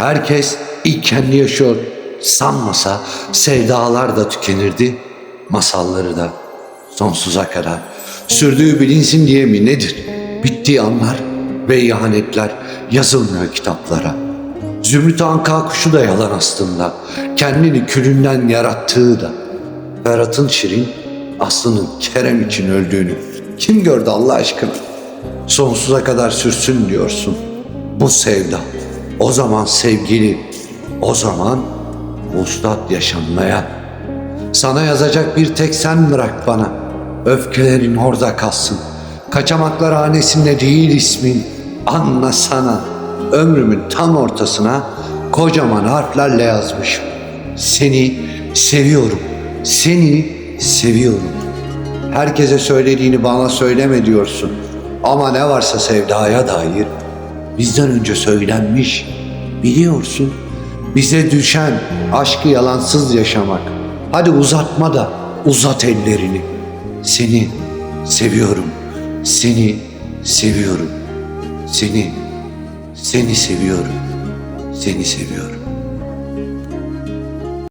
Herkes ilk yaşıyor sanmasa sevdalar da tükenirdi, masalları da sonsuza kadar. Sürdüğü bilinsin diye mi nedir? Bittiği anlar ve ihanetler yazılmıyor kitaplara. Zümrüt Anka kuşu da yalan aslında. Kendini külünden yarattığı da. Ferhat'ın Şirin, Aslı'nın Kerem için öldüğünü kim gördü Allah aşkına? Sonsuza kadar sürsün diyorsun. Bu sevda. O zaman sevgili, o zaman vuslat yaşanmaya. Sana yazacak bir tek sen bırak bana. Öfkelerin orada kalsın. Kaçamaklar hanesinde değil ismin. Anlasana. Ömrümün tam ortasına kocaman harflerle yazmışım. Seni seviyorum. Seni seviyorum. Herkese söylediğini bana söyleme diyorsun. Ama ne varsa sevdaya dair bizden önce söylenmiş. Biliyorsun bize düşen aşkı yalansız yaşamak. Hadi uzatma da uzat ellerini. Seni seviyorum. Seni seviyorum. Seni seni seviyorum. Seni seviyorum.